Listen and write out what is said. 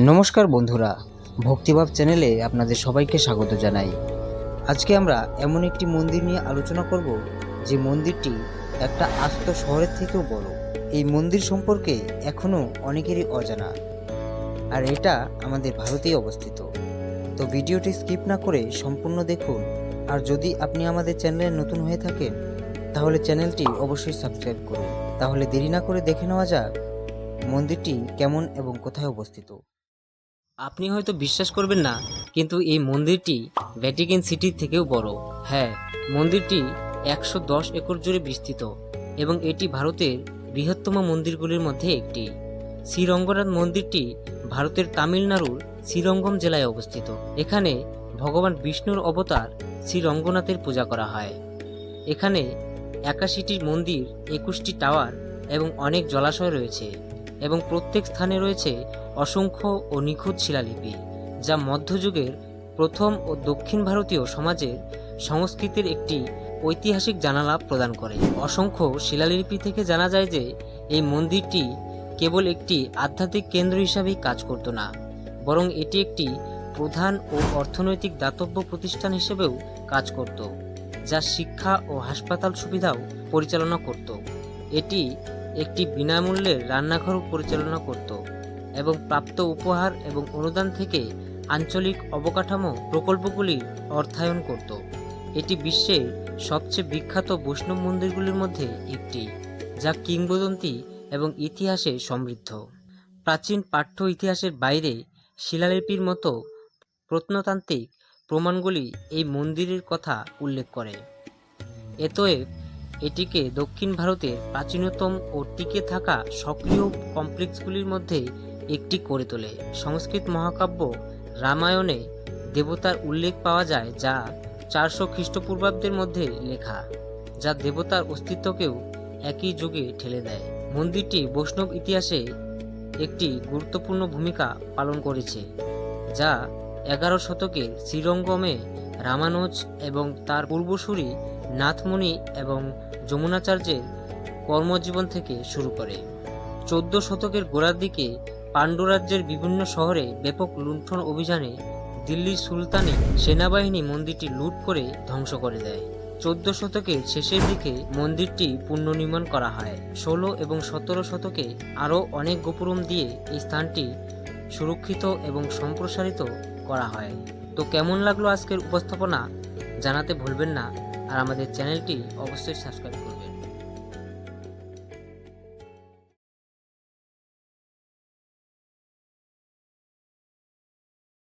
নমস্কার বন্ধুরা, ভক্তিভাব চ্যানেলে আপনাদের সবাইকে স্বাগত জানাই। আজকে আমরা এমন একটি মন্দির নিয়ে আলোচনা করব, যে মন্দিরটি একটা আস্ত শহরের থেকেও বড়। এই মন্দির সম্পর্কে এখনও অনেকেরই অজানা, আর এটা আমাদের ভারতেই অবস্থিত। তো ভিডিওটি স্কিপ না করে সম্পূর্ণ দেখুন, আর যদি আপনি আমাদের চ্যানেলে নতুন হয়ে থাকেন, তাহলে চ্যানেলটি অবশ্যই সাবস্ক্রাইব করুন। তাহলে দেরি না করে দেখে নেওয়া যাক মন্দিরটি কেমন এবং কোথায় অবস্থিত। আপনি হয়তো বিশ্বাস করবেন না, কিন্তু এই মন্দিরটি ভ্যাটিকান সিটির থেকেও বড়। হ্যাঁ মন্দিরটি একশো দশ একর জুড়ে বিস্তৃত এবং এটি ভারতের বৃহত্তম মন্দিরগুলির মধ্যে একটি। শ্রীরঙ্গনাথ মন্দিরটি ভারতের তামিলনাড়ুর শ্রীরঙ্গম জেলায় অবস্থিত। এখানে ভগবান বিষ্ণুর অবতার শ্রীরঙ্গনাথের পূজা করা হয়। এখানে একাশিটি মন্দির, একুশটি টাওয়ার এবং অনেক জলাশয় রয়েছে। এবং প্রত্যেক স্থানে রয়েছে অসংখ্য ও নিখুঁত শিলালিপি, যা মধ্যযুগের প্রথম ও দক্ষিণ ভারতীয় সমাজের সংস্কৃতির একটি ঐতিহাসিক জানালা প্রদান করে। অসংখ্য শিলালিপি থেকে জানা যায় যে, এই মন্দিরটি কেবল একটি আধ্যাত্মিক কেন্দ্র হিসাবেই কাজ করত না, বরং এটি একটি প্রধান ও অর্থনৈতিক দাতব্য প্রতিষ্ঠান হিসেবেও কাজ করত, যা শিক্ষা ও হাসপাতাল সুবিধাও পরিচালনা করত। এটি একটি বিনামূল্যে রান্নাঘরও পরিচালনা করত এবং প্রাপ্ত উপহার এবং অনুদান থেকে আঞ্চলিক অবকাঠামো প্রকল্পগুলি অর্থায়ন করত। এটি বিশ্বের সবচেয়ে বিখ্যাত বৈষ্ণব মন্দিরগুলির মধ্যে একটি, যা কিংবদন্তি এবং ইতিহাসে সমৃদ্ধ। প্রাচীন পাঠ্য ইতিহাসের বাইরে শিলালিপির মতো প্রত্নতান্ত্রিক প্রমাণগুলি এই মন্দিরের কথা উল্লেখ করে। এতএব এটিকে দক্ষিণ ভারতের প্রাচীনতম ও টিকে থাকা সক্রিয় কমপ্লেক্সগুলির মধ্যে একটি করে তোলে। সংস্কৃত মহাকাব্য রামায়ণে দেবতার উল্লেখ পাওয়া যায়, যা চারশো খ্রিস্টপূর্বাব্দের মধ্যে লেখা, যা দেবতার অস্তিত্বকেও একই যুগে ঠেলে দেয়। মন্দিরটি বৈষ্ণব ইতিহাসে একটি গুরুত্বপূর্ণ ভূমিকা পালন করেছে, যা এগারো শতকে শ্রীরঙ্গমে রামানুজ এবং তার পূর্বসূরি নাথমুনি এবং যমুনাচার্যের কর্মজীবন থেকে শুরু করে। চোদ্দ শতকের গোড়ার দিকে পাণ্ড্যরাজ্যের বিভিন্ন শহরে ব্যাপক লুণ্ঠন অভিযানে দিল্লির সুলতানি সেনাবাহিনী মন্দিরটি লুট করে ধ্বংস করে দেয়। চোদ্দ শতকের শেষের দিকে মন্দিরটি পুনর্নির্মাণ করা হয়। ষোলো এবং সতেরো শতকে আরও অনেক গোপুরম দিয়ে এই স্থানটি সুরক্ষিত এবং সম্প্রসারিত করা হয়। তো কেমন লাগল আজকের উপস্থাপনা? জানাতে ভুলবেন না। আর আমাদের চ্যানেলটি অবশ্যই সাবস্ক্রাইব করুন।